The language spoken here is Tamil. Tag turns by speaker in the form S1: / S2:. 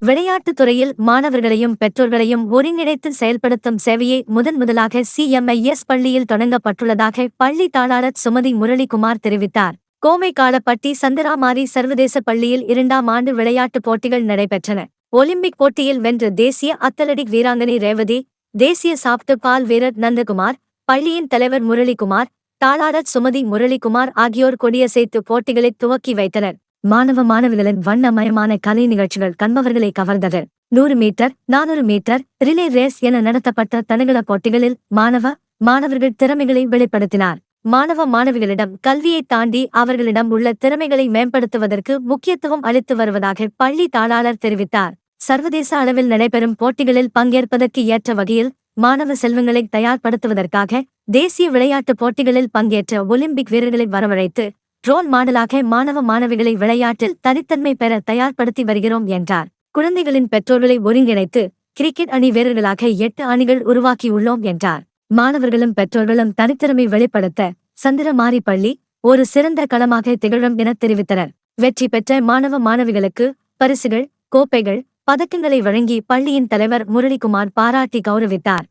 S1: விளையாட்டுத் துறையில் மாணவர்களையும் பெற்றோர்களையும் ஒருங்கிணைத்து செயல்படுத்தும் சேவையை முதன் முதலாக சிஎம்ஐஎஸ் பள்ளியில் தொடங்கப்பட்டுள்ளதாக பள்ளி தாளாளர் சுமதி முரளிகுமார் தெரிவித்தார். கோமை காலப்பட்டி சந்திராமாரி சர்வதேச பள்ளியில் இரண்டாம் ஆண்டு விளையாட்டுப் போட்டிகள் நடைபெற்றன. ஒலிம்பிக் போட்டியில் வென்ற தேசிய அத்தலடிக் வீராங்கனை ரேவதி தேசிய சாப்டு பால் வீரர் நந்தகுமார் பள்ளியின் தலைவர் முரளிகுமார் தாளாளர் சுமதி முரளிகுமார் ஆகியோர் கொடியசைத்து போட்டிகளை துவக்கி வைத்தனர். மாணவ மாணவிகளின் வண்ணமயமான கலை நிகழ்ச்சிகள் கண்பவர்களை கவர்ந்தது. நூறு மீட்டர் நானூறு மீட்டர் ரிலே ரேஸ் என நடத்தப்பட்ட தடகள போட்டிகளில் மாணவ மாணவர்கள் திறமைகளை வெளிப்படுத்தினார். மாணவ மாணவிகளிடம் கல்வியை தாண்டி அவர்களிடம் உள்ள திறமைகளை மேம்படுத்துவதற்கு முக்கியத்துவம் அளித்து வருவதாக பள்ளி தாளாளர் தெரிவித்தார். சர்வதேச அளவில் நடைபெறும் போட்டிகளில் பங்கேற்பதற்கு ஏற்ற வகையில் மாணவ செல்வங்களை தயார்படுத்துவதற்காக தேசிய விளையாட்டுப் போட்டிகளில் பங்கேற்ற ஒலிம்பிக் வீரர்களை வரவழைத்து ரோல் மாடலாக மாணவ மாணவிகளை விளையாட்டில் தனித்தன்மை பெற தயார்படுத்தி வருகிறோம் என்றார். குழந்தைகளின் பெற்றோர்களை ஒருங்கிணைத்து கிரிக்கெட் அணி வீரர்களாக எட்டு அணிகள் உருவாக்கியுள்ளோம் என்றார். மாணவர்களும் பெற்றோர்களும் தனித்திறமை வெளிப்படுத்த சந்திரமாரி பள்ளி ஒரு சிறந்த களமாக திகழும் என தெரிவித்தனர். வெற்றி பெற்ற மாணவ மாணவிகளுக்கு பரிசுகள் கோப்பைகள் பதக்கங்களை வழங்கி பள்ளியின் தலைவர் முரளிகுமார் பாராட்டி கௌரவித்தார்.